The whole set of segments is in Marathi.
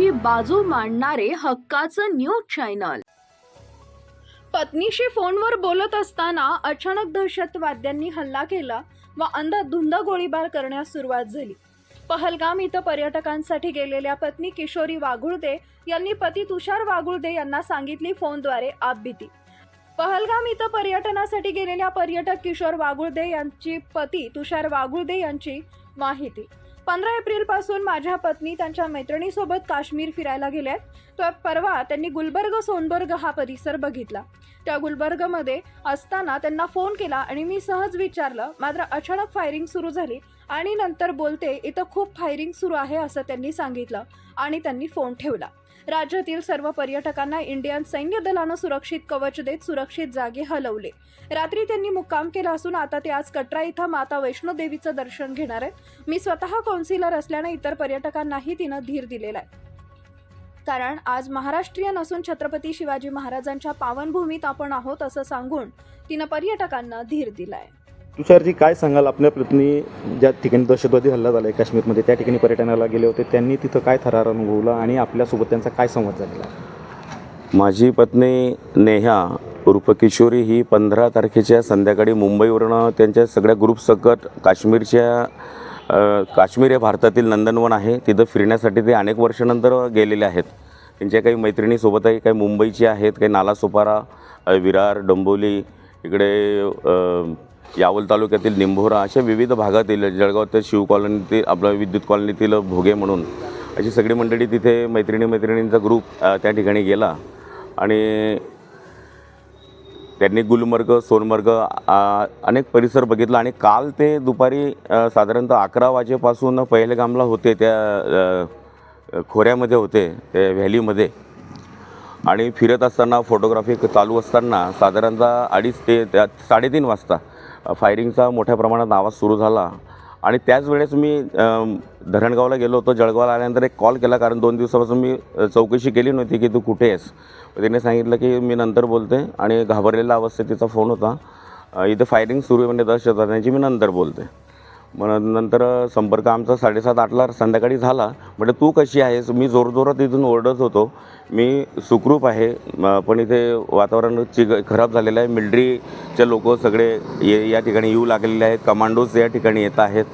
पत्नीची बाजू मांडणारे हक्काचं न्यूज चॅनल. पत्नीशी फोनवर बोलत असताना अचानक दहशतवाद्यांनी हल्ला केला व अंधाधुंद गोळीबार करण्यास सुरुवात झाली. पहलगाम इथं पर्यटकांसाठी गेलेल्या पत्नी किशोरी वाघुळदे यांनी पती तुषार वाघुळदे यांना सांगितली फोनद्वारे आपबीती पहलगाम इथं पर्यटनासाठी गेलेल्या पर्यटक किशोर वाघुळदे यांची पती तुषार वाघुळदे यांची माहिती. पंधरा एप्रिलपासून माझ्या पत्नी त्यांच्या मैत्रिणीसोबत काश्मीर फिरायला गेल्यात तर परवा त्यांनी गुलबर्ग सोनबर्ग हा परिसर बघितला. त्या गुलबर्गमध्ये असताना त्यांना फोन केला आणि मी सहज विचारलं मात्र अचानक फायरिंग सुरू झाली आणि नंतर बोलते इथं खूप फायरिंग सुरू आहे असं त्यांनी सांगितलं आणि त्यांनी फोन ठेवला. राज्यातील सर्व पर्यटकांना इंडियन सैन्य दलानं सुरक्षित कवच देत सुरक्षित जागे हलवले. रात्री त्यांनी मुक्काम केला असून आता ते आज कटरा इथं माता वैष्णो देवीचं दर्शन घेणार आहेत. मी स्वतः कौन्सिलर असल्याने इतर पर्यटकांनाही तिनं धीर दिलेला आहे. कारण आज महाराष्ट्रीयन असून छत्रपती शिवाजी महाराजांच्या पावनभूमीत आपण आहोत असं सांगून तिनं पर्यटकांना धीर दिलाय. तुषारजी काय सांगाल आपल्या पत्नी ज्या ठिकाणी दहशतवादी हल्ला झाला आहे काश्मीरमध्ये त्या ठिकाणी पर्यटनाला गेले होते त्यांनी तिथं काय थरार अनुभवला आणि आपल्यासोबत त्यांचा काय संवाद झालेला माझी पत्नी नेहा उर्फ किशोरी ही पंधरा तारखेच्या संध्याकाळी मुंबईवरनं त्यांच्या सगळ्या ग्रुपसकट काश्मीरच्या काश्मीर हे भारतातील नंदनवन आहे. तिथं फिरण्यासाठी ते अनेक वर्षानंतर गेलेले आहेत. त्यांच्या काही मैत्रिणीसोबत आहे काही मुंबईची आहेत काही नालासोपारा विरार डोंबोली इकडे यावल तालुक्यातील निंभोरा अशा विविध भागातील जळगावातील शिव कॉलनीतील आपलं विद्युत कॉलनीतील भोगे म्हणून अशी सगळी मंडळी तिथे मैत्रिणी मैत्रिणींचा ग्रुप त्या ठिकाणी गेला. आणि त्यांनी गुलमर्ग सोनमर्ग अनेक परिसर बघितला. आणि काल ते दुपारी साधारणतः अकरा वाजेपासून पहिलगामला होते त्या खोऱ्यामध्ये होते त्या व्हॅलीमध्ये. आणि फिरत असताना फोटोग्राफी चालू असताना साधारणतः अडीच ते त्या साडेतीन वाजता फायरिंगचा मोठ्या प्रमाणात आवाज सुरू झाला. आणि त्याच वेळेस मी धरणगावला गेलो होतो. जळगावला आल्यानंतर एक कॉल केला. कारण दोन दिवसापासून मी चौकशी केली नव्हती की तू कुठे आहेस. तिने सांगितलं की मी नंतर बोलते. आणि घाबरलेल्या अवस्थेत तिचा फोन होता. इथे फायरिंग सुरू आहे म्हणजे दहशतवाद्यांची मी नंतर बोलते. मग नंतर संपर्क आमचा साडेसात आठला संध्याकाळी झाला. म्हणजे तू कशी आहेस? मी जोरजोरात इथून ओरडत होतो. मी सुखरूप आहे. पण इथे वातावरण चिग खराब झालेलं आहे. मिल्ट्रीचे लोक सगळे ये या ठिकाणी येऊ लागलेले आहेत. कमांडोज या ठिकाणी येत आहेत.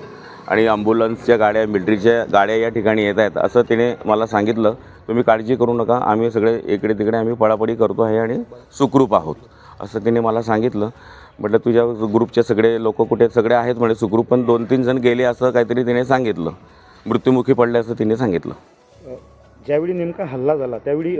आणि ॲम्ब्युलन्सच्या गाड्या मिल्ट्रीच्या गाड्या या ठिकाणी येत आहेत. असं तिने मला सांगितलं. तुम्ही काळजी करू नका. आम्ही सगळे इकडे तिकडे आम्ही पळापळी करतो आहे आणि सुखरूप आहोत. असं तिने मला सांगितलं. म्हटलं तुझ्या ग्रुपचे सगळे लोक कुठे? सगळे आहेत म्हणजे सुखरूप पण दोन तीन जण गेले असं काहीतरी तिने सांगितलं. मृत्युमुखी पडले असं तिने सांगितलं. ज्यावेळी नेमका हल्ला झाला त्यावेळी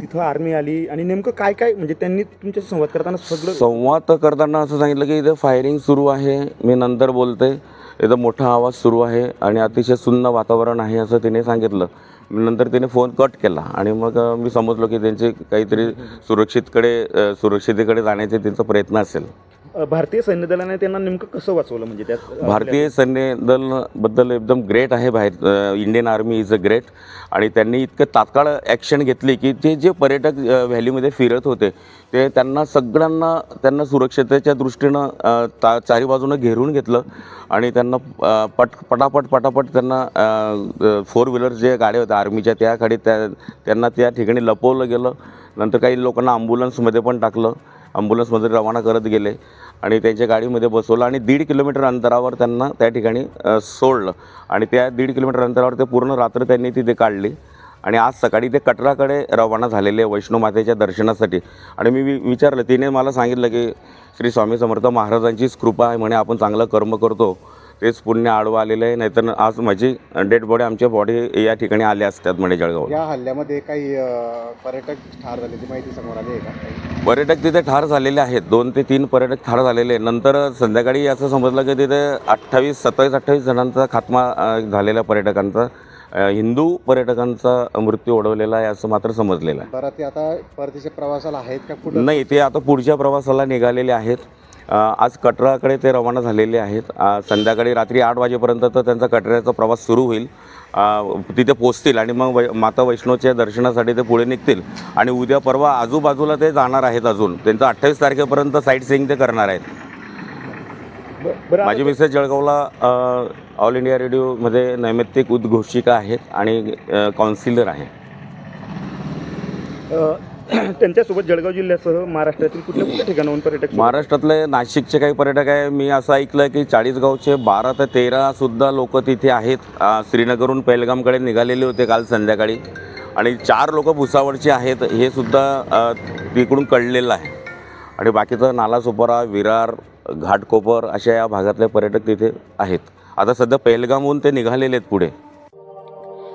तिथं आर्मी आली आणि नेमकं काय काय म्हणजे त्यांनी तुमच्याशी संवाद करताना सगळं संवाद करताना असं सांगितलं की इथे फायरिंग सुरू आहे. मी नंतर बोलते एकदम मोठा आवाज सुरू आहे आणि अतिशय सुन्न वातावरण आहे असं तिने सांगितलं. नंतर तिने फोन कट केला आणि मग मी समजलो की त्यांचे काहीतरी सुरक्षितकडे सुरक्षितेकडे जाण्याचे त्यांचा प्रयत्न असेल. भारतीय सैन्य दलाने त्यांना नेमकं कसं वाचवलं म्हणजे त्यात भारतीय सैन्य दलबद्दल एकदम ग्रेट आहे बाहेर Indian army is a great आणि त्यांनी इतकं तात्काळ ॲक्शन घेतली की ते जे पर्यटक व्हॅलीमध्ये फिरत होते ते त्यांना सगळ्यांना त्यांना सुरक्षतेच्या दृष्टीनं ता चारी बाजूनं घेरून घेतलं. आणि त्यांना पट पटापट पटापट त्यांना फोर व्हीलर जे गाड्या होत्या आर्मीच्या त्या गाडी त्या त्यांना त्या ठिकाणी लपवलं गेलं. नंतर काही लोकांना ॲम्ब्युलन्समध्ये पण टाकलं. ॲम्ब्युलन्समध्ये रवाना करत गेले. आणि त्यांच्या गाडीमध्ये बसवलं आणि दीड किलोमीटर अंतरावर त्यांना त्या ठिकाणी सोडलं. आणि त्या दीड किलोमीटर अंतरावर ते पूर्ण रात्र त्यांनी तिथे काढली. आणि आज सकाळी ते कटराकडे रवाना झालेले वैष्णो मातेच्या दर्शनासाठी. आणि मी वि विचारलं तिने मला सांगितलं की श्री स्वामी समर्थ महाराजांचीच कृपा आहे म्हणे आपण चांगलं कर्म करतो. तेच पुण्य आडवं आलेलं आहे नाहीतर आज माझी डेड बॉडी आमच्या बॉडी या ठिकाणी आल्या असतात म्हणे जळगाव या हल्ल्यामध्ये काही पर्यटक ठार झाल्याची माहिती समोर आली आहे का? पर्यटक तिथे ठार झालेले आहेत. दोन ते तीन पर्यटक ठार झालेले. नंतर संध्याकाळी असं समजलं की तिथे अठ्ठावीस सत्तावीस अठ्ठावीस जणांचा खात्मा अ, झालेल्या पर्यटकांचा हिंदू पर्यटकांचा मृत्यू ओढवलेला आहे असं मात्र समजलेलं आहे. बरं ते आता परदेशी प्रवासाला आहेत का नाही ते आता पुढच्या प्रवासाला निघालेले आहेत. आज कटराकडे ते रवाना झालेले आहेत. संध्याकाळी रात्री आठ वाजेपर्यंत तर त्यांचा कटऱ्याचा प्रवास सुरू होईल. तिथे पोचतील आणि मग वै माता वैष्णोच्या दर्शनासाठी ते पुढे निघतील. आणि उद्या परवा आजूबाजूला ते जाणार आहेत अजून. त्यांचं अठ्ठावीस तारखेपर्यंत साईट सीईंग ते करणार आहेत. माझी मिसेस जळगावला ऑल इंडिया रेडिओमध्ये नैमित्तिक उद्घोषिका आहेत आणि काउन्सिलर आहे. त्यांच्यासोबत जळगाव जिल्ह्यासह महाराष्ट्रातील कुठल्या कुठल्या ठिकाणाहून पर्यटक महाराष्ट्रातले नाशिकचे काही पर्यटक आहे. मी असं ऐकलं की चाळीसगावचे बारा ते तेरा सुद्धा लोक तिथे आहेत. श्रीनगरहून पहलगामकडे निघालेले होते काल संध्याकाळी. आणि चार लोक भुसावळचे आहेत हे सुद्धा तिकडून कळलेलं आहे. आणि बाकीचं नालासोपारा विरार घाटकोपर अशा या भागातले पर्यटक तिथे आहेत. आता सध्या पहलगामहून ते निघालेले आहेत पुढे.